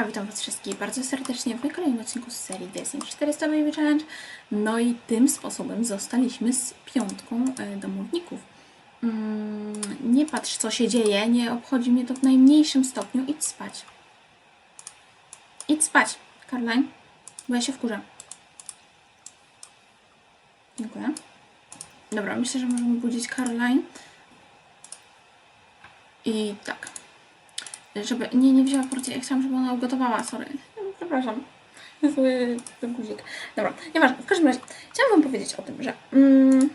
Hejka, witam Was wszystkich bardzo serdecznie w kolejnym odcinku z serii Destiny 400 Baby Challenge. No i tym sposobem zostaliśmy z piątką e, domowników. Mm, nie patrz co się dzieje, nie obchodzi mnie to w najmniejszym stopniu. Idź spać. Idź spać, Caroline, bo ja się wkurzę. Dziękuję. Dobra, myślę, że możemy budzić Caroline. I tak. Żeby. Nie, nie wzięła porcji. Ja chciałam, żeby ona ugotowała, sorry. Przepraszam. Ten guzik. Dobra, nieważne. W każdym razie chciałam Wam powiedzieć o tym, że. Mm,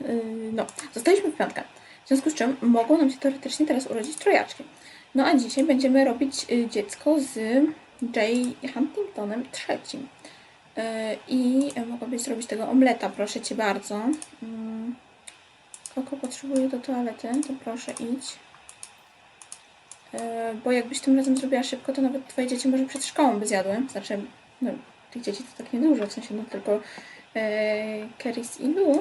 yy, no, zostaliśmy w piątkę. W związku z czym mogą nam się teoretycznie teraz urodzić trojaczki. No a dzisiaj będziemy robić y, dziecko z Jay Huntingtonem trzecim. Yy, I mogłabyś zrobić tego omleta, proszę Cię bardzo. Yy, Koko potrzebuje do toalety, to proszę idź. E, Bo jakbyś tym razem zrobiła szybko, to nawet twoje dzieci może przed szkołą by zjadły. Znaczy, no, tych dzieci to tak niedużo, w sensie no tylko e, Keris i Lu.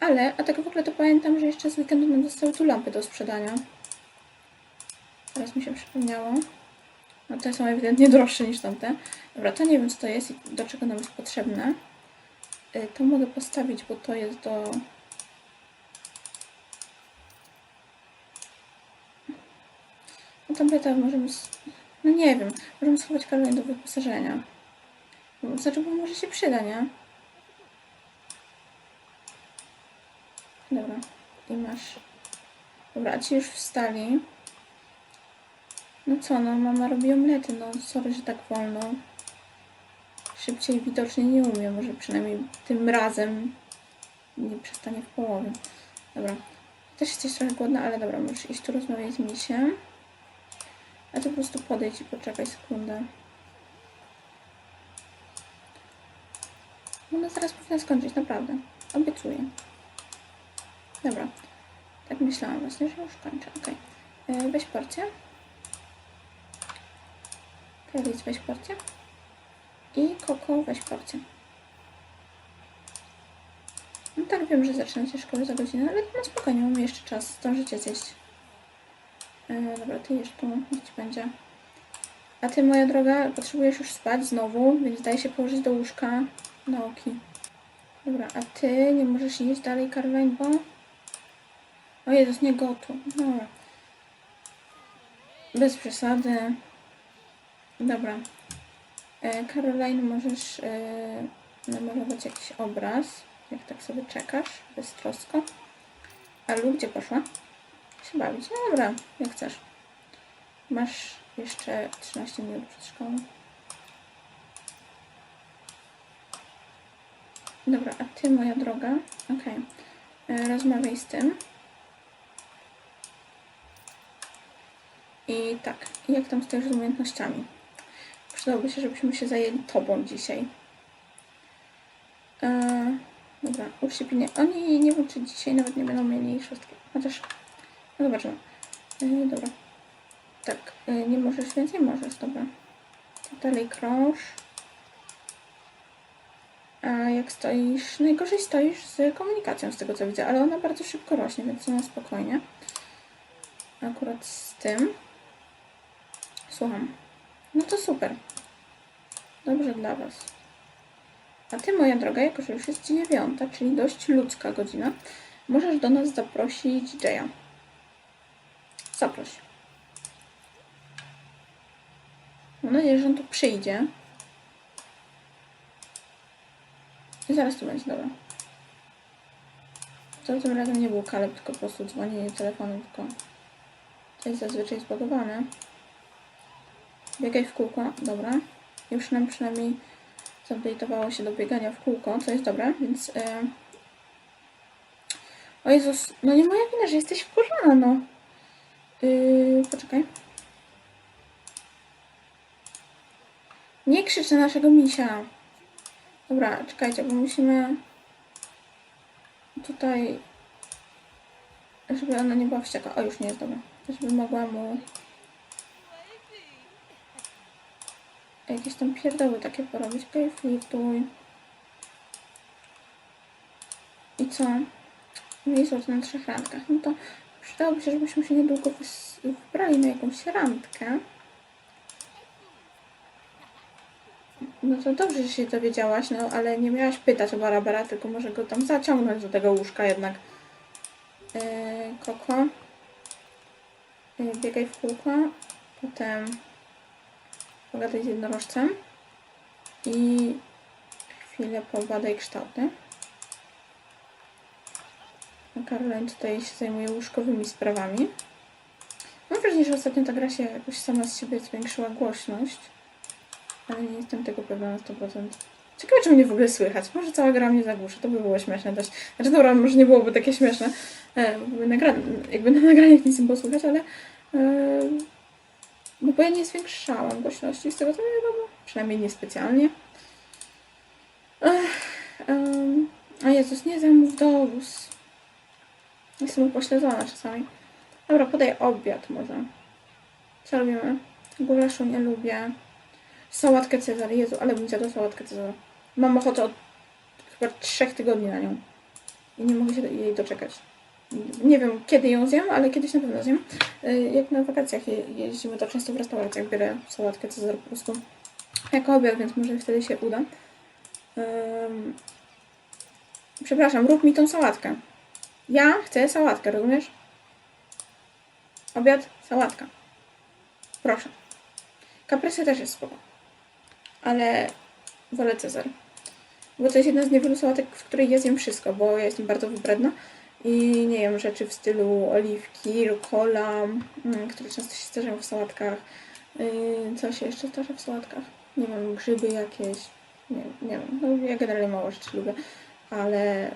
Ale, a tak w ogóle to pamiętam, że jeszcze z weekendu nam zostały tu lampy do sprzedania. Teraz mi się przypomniało. No te są ewidentnie droższe niż tamte. Dobra, to nie wiem co to jest i do czego nam jest potrzebne. E, To mogę postawić, bo to jest do... tableta możemy... No nie wiem. Możemy schować karolin do wyposażenia. Znaczy, bo może się przyda, nie? Dobra. I masz... Dobra, ci już wstali. No co, no mama robi omlety, no sorry, że tak wolno. Szybciej widocznie nie umiem, może przynajmniej tym razem nie przestanie w połowie. Dobra. Też jesteś trochę głodna, ale dobra, możesz iść tu rozmawiać z misiem. A ty po prostu podejdź i poczekaj sekundę. Ona zaraz powinna skończyć, naprawdę. Obiecuję. Dobra. Tak myślałam właśnie, że już kończę. Okej. Okay. Weź porcję. Keris, weź porcję. I Koko, weź porcję. No tak, wiem, że zaczyna się szkoły za godzinę, ale no spokojnie, mamy jeszcze czas. Zdążycie zjeść. E, dobra, ty jesz tu, niech będzie. A ty, moja droga, potrzebujesz już spać znowu, więc daj się położyć do łóżka na oki. Dobra, a ty nie możesz iść dalej, Caroline, bo... O Jezus, nie gotu. Dobra. Bez przesady. Dobra. E, Caroline, możesz e, namalować jakiś obraz, jak tak sobie czekasz, beztrosko. A Lu, gdzie poszła? Się bawić. No dobra, jak chcesz. Masz jeszcze 13 minut przed szkołą. Dobra, a ty, moja droga, okej. Okay. Rozmawiaj z tym. I tak, jak tam stoisz z umiejętnościami? Przydałoby się, żebyśmy się zajęli tobą dzisiaj. Eee, dobra, ucz. Oni nie wiem, czy dzisiaj nawet nie będą mieli szóstki. Chociaż no zobaczymy. Yy, dobra. Tak, yy, nie możesz więcej? Możesz, dobra. To dalej krąż. A jak stoisz? Najgorzej stoisz z komunikacją, z tego co widzę, ale ona bardzo szybko rośnie, więc na spokojnie. Akurat z tym. Słucham. No to super. Dobrze dla Was. A Ty, moja droga, jako że już jest dziewiąta, czyli dość ludzka godzina, możesz do nas zaprosić Jaya. Zaproś. Mam nadzieję, że on tu przyjdzie. I zaraz tu będzie, dobra. To tym razem nie był Kaleb, tylko po prostu dzwonienie telefonem, tylko to jest zazwyczaj zbagowane. Biegaj w kółko, dobra. Już nam przynajmniej zupdate'owało się do biegania w kółko, co jest dobre, więc... Yy... O Jezus, no nie moja wina, że jesteś wkurzona, no. Yy, poczekaj. Nie krzycz na naszego misia. Dobra, czekajcie, bo musimy tutaj, żeby ona nie była wściekła. O, już nie jest dobra. Żeby mogła mu jakieś tam pierdoły takie porobić. Okej, flirtuj. I co? Jest na trzech randkach. No to Przydałoby się, żebyśmy się niedługo wybrali na jakąś randkę. No to dobrze, że się dowiedziałaś, no ale nie miałaś pytać o Barabara, tylko może go tam zaciągnąć do tego łóżka jednak. Yy, Koko. Yy, biegaj w kółko. Potem pogadaj z jednorożcem. I chwilę pobadaj kształty. Caroline tutaj się zajmuje łóżkowymi sprawami. Mam wrażenie, że ostatnio ta gra się jakoś sama z siebie zwiększyła głośność. Ale nie jestem tego pewna na 100%. Ciekawe, czy mnie w ogóle słychać. Może cała gra mnie zagłuszy. To by było śmieszne dość. Znaczy, dobra, może nie byłoby takie śmieszne. E, nagra jakby na nagraniach nic nie było słychać, ale... E, no bo ja nie zwiększałam głośności z tego, co wiadomo. Przynajmniej niespecjalnie. Ech, em, a Jezus, nie zamów. Jestem upośledzona czasami. Dobra, podaj obiad może. Co robimy? Gulaszu nie lubię. Sałatkę Cezar. Jezu, ale bym zjadła sałatkę Cezar. Mam ochotę od chyba trzech tygodni na nią. I nie mogę się jej doczekać. Nie wiem, kiedy ją zjem, ale kiedyś na pewno zjem. Y, Jak na wakacjach je- jeździmy, to często w restauracjach biorę sałatkę Cezar po prostu jako obiad, więc może wtedy się uda. Przepraszam, rób mi tą sałatkę. Ja chcę sałatkę, rozumiesz? Obiad, sałatka. Proszę. Kaprysy też jest spoko. Ale wolę Cezar. Bo to jest jedna z niewielu sałatek, w której ja zjem wszystko, bo ja jestem bardzo wybredna i nie jem rzeczy w stylu oliwki, rukola, mm, które często się zdarzają w sałatkach. Yy, Co się jeszcze zdarza w sałatkach? Nie wiem, grzyby jakieś. Nie, nie wiem. No, ja generalnie mało rzeczy lubię, ale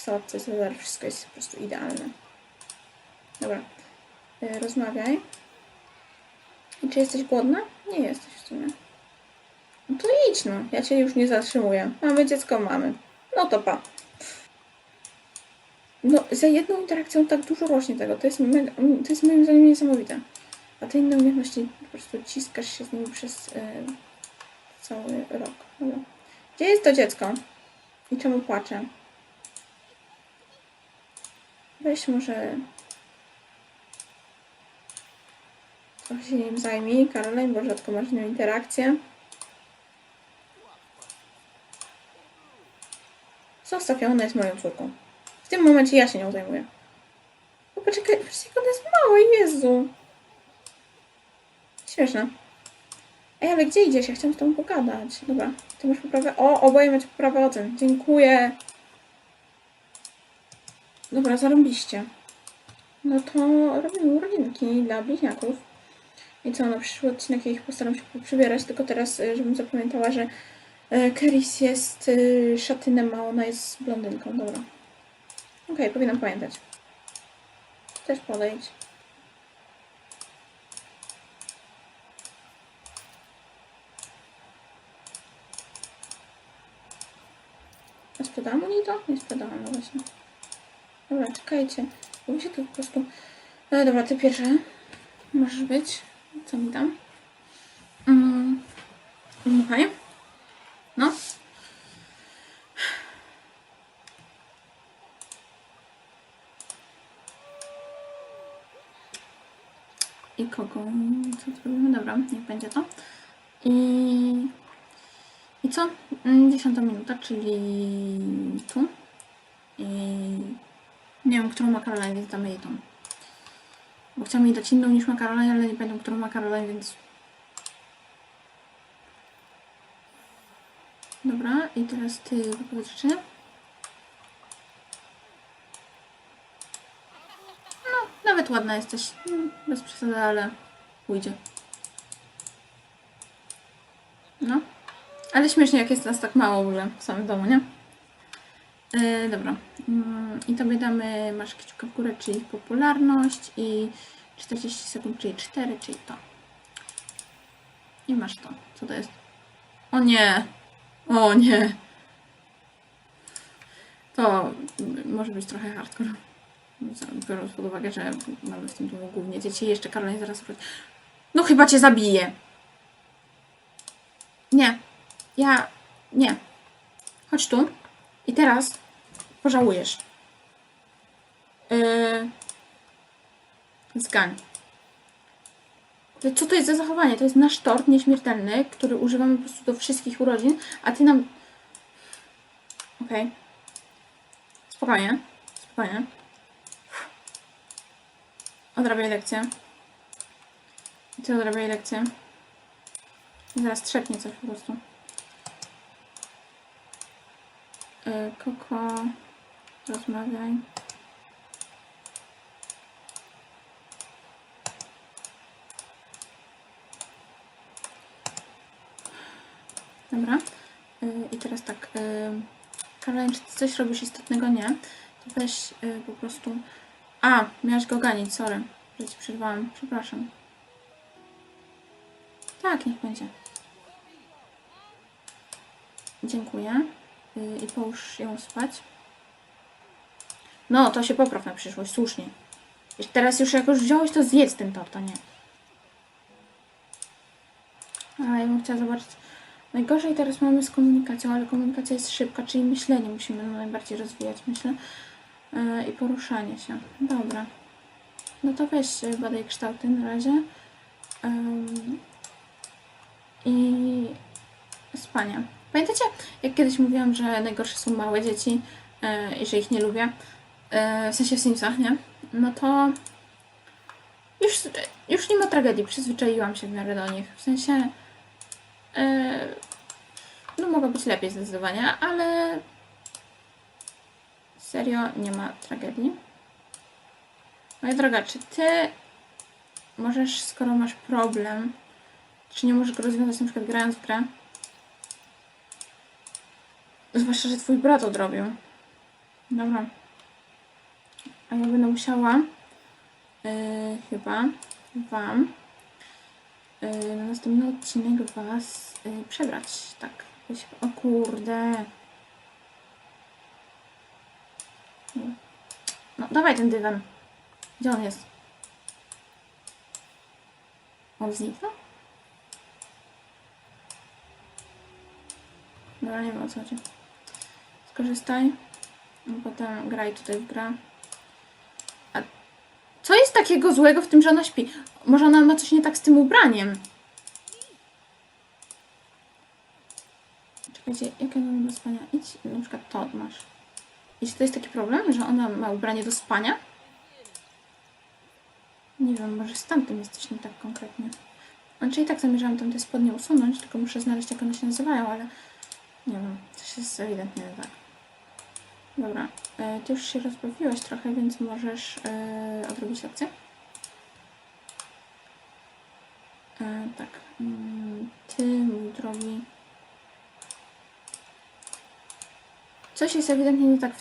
w sałatce wszystko jest po prostu idealne. Dobra. Yy, Rozmawiaj. I czy jesteś głodna? Nie jesteś w sumie. No to idź no, ja cię już nie zatrzymuję. Mamy dziecko, mamy. No to pa. No, za jedną interakcją tak dużo rośnie tego. To jest, mega, to jest moim zdaniem niesamowite. A te inne umiejętności po prostu ciskasz się z nimi przez y, cały rok. Dobra. Gdzie jest to dziecko? I czemu płacze? Weź może... Trochę się nim zajmij, Caroline, bo rzadko masz z nią interakcję. Zostaw ją, ona jest moją córką. W tym momencie ja się nią zajmuję. O, poczekaj, patrzcie, jak ona jest mała, Jezu. Śmieszne. Ej, ale gdzie idziesz? Ja chciałam z tobą pogadać. Dobra, ty masz poprawę... O, oboje macie poprawę ocen. Dziękuję. Dobra, zarąbiście. No to robimy urodzinki dla bliźniaków. I co, na przyszły odcinek ich postaram się przybierać, tylko teraz, y, żebym zapamiętała, że y, Keris jest y, szatynem, a ona jest blondynką. Dobra. Okej, powinnam pamiętać. Też podejdź. A sprzedałam oni to? Nie sprzedałam, no właśnie. Dobra, czekajcie. Bo mi się to po prostu... No dobra, ty pierwsza. Możesz być. Co mi tam? Mm. Dmuchaj. No. I kogo? Co zrobimy? Dobra, niech będzie to. I... I co? Mm, Dziesiąta minuta, czyli tu. I... Nie wiem, którą ma Caroline, więc damy jej tą. Bo chciałam jej dać inną niż ma Caroline, ale nie pamiętam, którą ma Caroline, więc... Dobra, i teraz ty wypowiedz rzeczy. No, nawet ładna jesteś. Mm, Bez przesady, ale pójdzie. No. Ale śmiesznie, jak jest nas tak mało w ogóle w samym domu, nie? E, dobra. Mm, I tobie damy, masz kciuka w górę, czyli popularność i 40 sekund, czyli 4, czyli to. I masz to. Co to jest? O nie! O nie! To może być trochę hardcore. Biorąc pod uwagę, że mamy w tym domu głównie dzieci. Jeszcze Karolina zaraz wróci. No chyba cię zabiję! Nie. Ja... Nie. Chodź tu. I teraz pożałujesz. Yy... Zgań. Co to jest za zachowanie? To jest nasz tort nieśmiertelny, który używamy po prostu do wszystkich urodzin, a ty nam... Okej. Spokojnie. Spokojnie. Odrabiaj lekcję. I ty odrabiaj lekcję. Zaraz trzepnie coś po prostu. Yy, Koko, rozmawiaj. Dobra. Yy, I teraz tak. Yy, Karolina, czy ty coś robisz istotnego? Nie. To weź po prostu... A, miałaś go ganić, sorry, że ci przerwałam. Przepraszam. Tak, niech będzie. Dziękuję. Yy, I połóż ją spać. No, to się popraw na przyszłość, słusznie. Teraz już jak już wziąłeś, to zjedz ten tort, a nie. A, ja bym chciała zobaczyć. Najgorzej teraz mamy z komunikacją, ale komunikacja jest szybka, czyli myślenie musimy najbardziej rozwijać, myślę. Yy, I poruszanie się. Dobra. No to weź yy, badaj kształty na razie. Ym, I spanie. Pamiętacie, jak kiedyś mówiłam, że najgorsze są małe dzieci yy, i że ich nie lubię? Yy, w sensie w Simsach, nie? No to już, już nie ma tragedii, przyzwyczaiłam się w miarę do nich. W sensie yy, no mogło być lepiej zdecydowanie, ale serio nie ma tragedii. Moja droga, czy ty możesz, skoro masz problem, czy nie możesz go rozwiązać na przykład grając w grę? Zwłaszcza, że twój brat odrobił. Dobra. A ja będę musiała yy, chyba wam yy, na następny odcinek was yy, przebrać. Tak. O kurde. No, dawaj ten dywan. Gdzie on jest? On zniknął? Dobra, nie wiem o co chodzi. Skorzystaj. A potem graj tutaj w grę. A co jest takiego złego w tym, że ona śpi? Może ona ma coś nie tak z tym ubraniem? Czekajcie, jakie mam do spania? Idź, na przykład to masz. I czy to jest taki problem, że ona ma ubranie do spania? Nie wiem, może z tamtym jest coś nie tak konkretnie. Znaczy i tak zamierzałam tam te spodnie usunąć, tylko muszę znaleźć jak one się nazywają, ale nie wiem, coś jest ewidentnie nie tak. Dobra, e, ty już się rozbawiłaś trochę, więc możesz e, odrobić lekcję. E, tak, mm, ty, mój drogi. Coś jest ewidentnie nie tak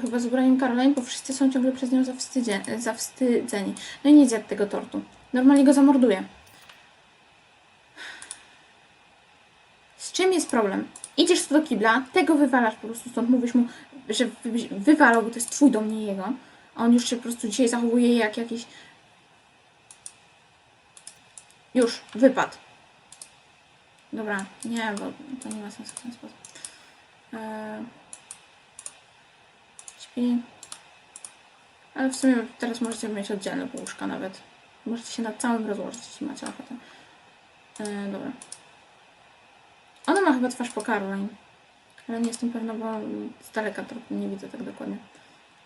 chyba z ubraniem Caroline, bo wszyscy są ciągle przez nią zawstydzeni. No i nie zjadł tego tortu. Normalnie go zamorduje. Z czym jest problem? Idziesz do kibla, tego wywalasz po prostu stąd, mówisz mu, że wy, wywalał, bo to jest twój dom, nie jego. A on już się po prostu dzisiaj zachowuje jak jakiś... Już, wypadł. Dobra, nie, bo to nie ma sensu w ten sposób. Eee... Śpi. Ale w sumie teraz możecie mieć oddzielne łóżka nawet. Możecie się na całym rozłożyć, jeśli macie ochotę. E, dobra. Ona ma chyba twarz po Caroline. Ale nie jestem pewna, bo z daleka to nie widzę tak dokładnie.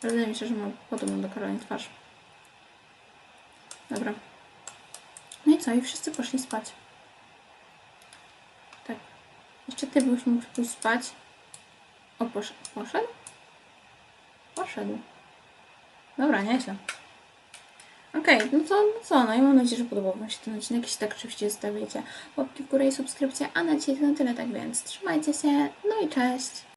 Ale wydaje mi się, że ma podobną do Caroline twarz. Dobra. No i co? I wszyscy poszli spać. Tak. Jeszcze ty byś mógł pójść spać. O, posz poszedł? Poszedł. Dobra, nieźle. Okej, no to no co, no i mam nadzieję, że podobał Wam się ten odcinek. Jeśli tak, oczywiście zostawicie łapki w górę i subskrypcję, a na dzisiaj to na tyle, tak więc trzymajcie się, no i cześć!